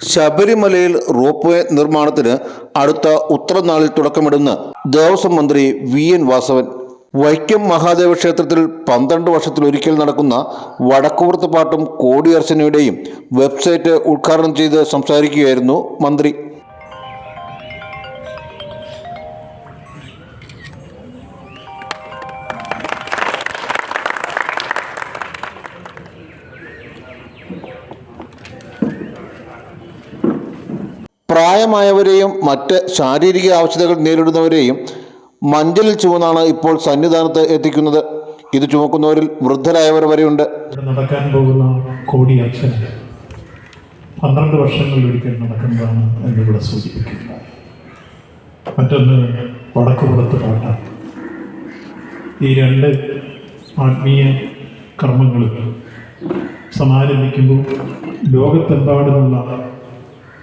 ശബരിമലയിൽ rope way നിർമ്മാണത്തിന് അടുത്ത ഉത്തരനാളിൽ തുടക്കമിടുന്ന ദേവസ്വം മന്ത്രി വി എൻ വാസവൻ വൈക്കം മഹാദേവ ക്ഷേത്രത്തിൽ പന്ത്രണ്ട് വർഷത്തിലൊരിക്കൽ നടക്കുന്ന വടക്കുപുറത്ത് പാട്ടും കോടിയർച്ചനയുടെയും വെബ്സൈറ്റ് ഉദ്ഘാടനം ചെയ്ത് സംസാരിക്കുകയായിരുന്നു മന്ത്രി. പ്രായമായവരെയും മറ്റ് ശാരീരിക ആവശ്യതകൾ നേരിടുന്നവരെയും മഞ്ചലിൽ ചുമന്നാണ് ഇപ്പോൾ സന്നിധാനത്ത് എത്തിക്കുന്നത്. ഇത് ചുമക്കുന്നവരിൽ വൃദ്ധരായവർ വരെയുണ്ട്. നടക്കാൻ പോകുന്ന കോടി കോടിയർച്ചന പന്ത്രണ്ട് വർഷങ്ങളിൽ ഒരിക്കൽ നടക്കുന്നതാണ് എന്നിവിടെ സൂചിപ്പിക്കുന്നത്. മറ്റൊന്ന് വടക്കുപുറത്ത് പാട്ട ഈ രണ്ട് ആത്മീയ കർമ്മങ്ങൾ സമാരംഭിക്കുമ്പോൾ ലോകത്തെമ്പാടുമുള്ള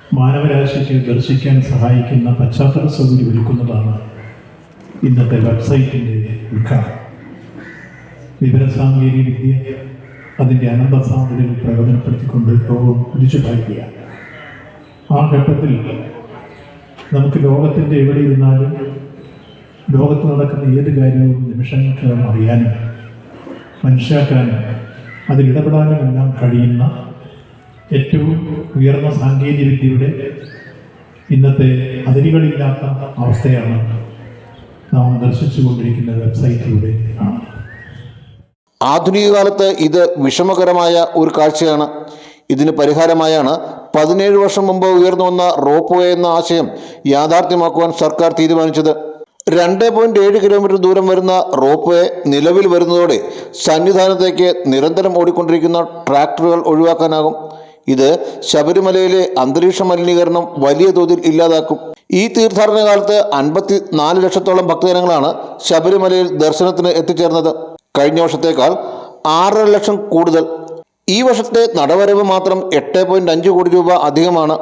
മാനവരാശിക്ക് ദർശിക്കാൻ സഹായിക്കുന്ന പശ്ചാത്തല സൗകര്യം ഒരുക്കുന്നതാണ് ഇന്നത്തെ വെബ്സൈറ്റിന്റെ ഉദ്ഘാടനം. വിവരസാങ്കേതിക വിദ്യ അതിന്റെ അനന്ത സാധ്യതകൾ പ്രയോജനപ്പെടുത്തിക്കൊണ്ട് ലോകം കുതിച്ചുപായുകയാണ് ആ ഘട്ടത്തിൽ നമുക്ക് ലോകത്തിന്റെ എവിടെ ഇരുന്നാലും ലോകത്ത് നടക്കുന്ന ഏത് കാര്യവും നിമിഷങ്ങൾക്കകം അറിയാനും മനസ്സിലാക്കാനും അതിലിടപെടാനും എല്ലാം കഴിയുന്ന ഏറ്റവും ഉയർന്ന സാങ്കേതിക വിദ്യയുടെ ഇന്നത്തെ അതിരുകളില്ലാത്ത അവസ്ഥയാണ് നാം ദർശിച്ചു കൊണ്ടിരിക്കുന്ന വെബ്സൈറ്റിലൂടെ ആണ് ആധുനിക കാലത്ത് ഇത് വിഷമകരമായ ഒരു കാഴ്ചയാണ്. ഇതിന് പരിഹാരമായാണ് പതിനേഴ് വർഷം മുമ്പ് ഉയർന്നു വന്ന റോപ്പ് വേ എന്ന ആശയം യാഥാർത്ഥ്യമാക്കുവാൻ സർക്കാർ തീരുമാനിച്ചത്. രണ്ട് പോയിന്റ് ഏഴ് കിലോമീറ്റർ ദൂരം വരുന്ന റോപ്പ് വേ നിലവിൽ വരുന്നതോടെ സന്നിധാനത്തേക്ക് നിരന്തരം ഓടിക്കൊണ്ടിരിക്കുന്ന ട്രാക്ടറുകൾ ഒഴിവാക്കാനാകും. ഇത് ശബരിമലയിലെ അന്തരീക്ഷ മലിനീകരണം വലിയ തോതിൽ ഇല്ലാതാക്കും. ഈ തീർത്ഥാടന കാലത്ത് അൻപത്തി നാല് ലക്ഷത്തോളം ഭക്തജനങ്ങളാണ് ശബരിമലയിൽ ദർശനത്തിന് എത്തിച്ചേർന്നത്. കഴിഞ്ഞ വർഷത്തേക്കാൾ ആറര ലക്ഷം കൂടുതൽ. ഈ വർഷത്തെ നടവരവ് മാത്രം എട്ട് പോയിന്റ് അഞ്ച് കോടി രൂപ അധികമാണ്.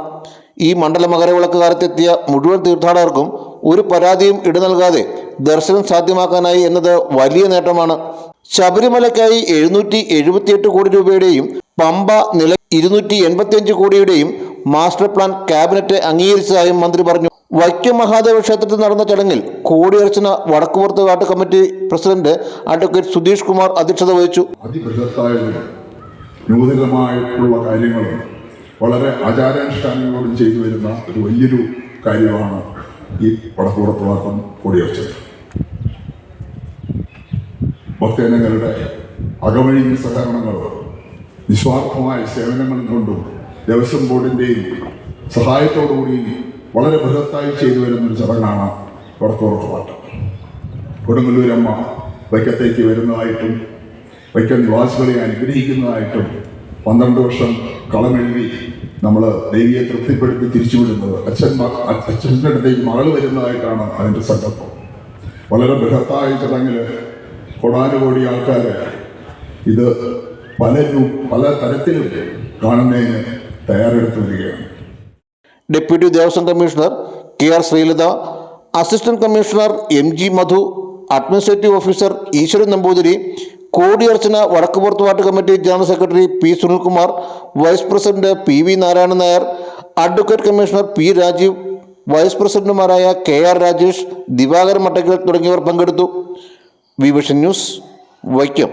ഈ മണ്ഡല മകരവിളക്ക് കാലത്തെത്തിയ മുഴുവൻ തീർത്ഥാടകർക്കും ഒരു പരാതിയും ഇട നൽകാതെ ദർശനം സാധ്യമാക്കാനായി എന്നത് വലിയ നേട്ടമാണ്. ശബരിമലയ്ക്കായി എഴുന്നൂറ്റി എഴുപത്തിയെട്ട് കോടി രൂപയുടെയും പമ്പ നില ഇരുന്നൂറ്റി എൺപത്തിയഞ്ച് കോടിയുടെയും മാസ്റ്റർ പ്ലാൻ ക്യാബിനറ്റ് അംഗീകരിച്ചതായും മന്ത്രി പറഞ്ഞു. വൈക്കം മഹാദേവ ക്ഷേത്രത്തിൽ നടന്ന ചടങ്ങിൽ കോടിയർച്ചന വടക്കുപുറത്ത് കാട്ട് committee president advocate Sudheesh Kumar അധ്യക്ഷത വഹിച്ചു. നൂതനമായിട്ടുള്ള കാര്യങ്ങളും വളരെ ആചാരാനുഷ്ഠാനങ്ങളോടും ചെയ്തു വരുന്ന ഒരു വലിയൊരു കാര്യമാണ് ഈ വടക്കുപുറത്തുവാക്കം കൊടിയർച്ചത് ഭക്തജനങ്ങളുടെ അകവഴി സഹകരണങ്ങളും നിസ്വാർത്ഥമായ സേവനങ്ങൾ കൊണ്ടും ദേവസ്വം ബോർഡിന്റെയും സഹായത്തോടുകൂടി വളരെ ബൃഹത്തായി ചെയ്തു വരുന്നൊരു ചടങ്ങാണ് വടക്കുപുറത്തുവാട്ടം കൊടുങ്ങല്ലൂരമ്മ വൈക്കത്തേക്ക് വരുന്നതായിട്ടും വൈക്കം നിവാസികളെ അനുഗ്രഹിക്കുന്നതായിട്ടും പന്ത്രണ്ട് വർഷം കളമെഴുതി നമ്മൾ ദേവിയെ തൃപ്തിപ്പെടുത്തി തിരിച്ചുവിടുന്നത്. അച്ഛൻ അച്ഛന്റെ അടുത്തേക്ക് മകൾ വരുന്നതായിട്ടാണ് അതിന്റെ സങ്കല്പം. വളരെ ബൃഹത്തായ ചടങ്ങിൽ കൊടാനുകോടി ആൾക്കാർ ഇത് പല രൂ- പല തരത്തിലും കാണുന്നതിന് തയ്യാറെടുത്തു വരികയാണ് deputy Devaswom commissioner K R Sreelatha assistant commissioner M G Madhu administrative officer Eswaran Namboothiri കോടിയർച്ചന വടക്കുപുറത്ത് ward committee general secretary P Sunilkumar vice president P V Narayanan Nair advocate commissioner P Rajeev vice പ്രസിഡന്റുമാരായ K R Rajesh Divakaran Mattakkal തുടങ്ങിയവർ പങ്കെടുത്തു. Vision news Vaikom.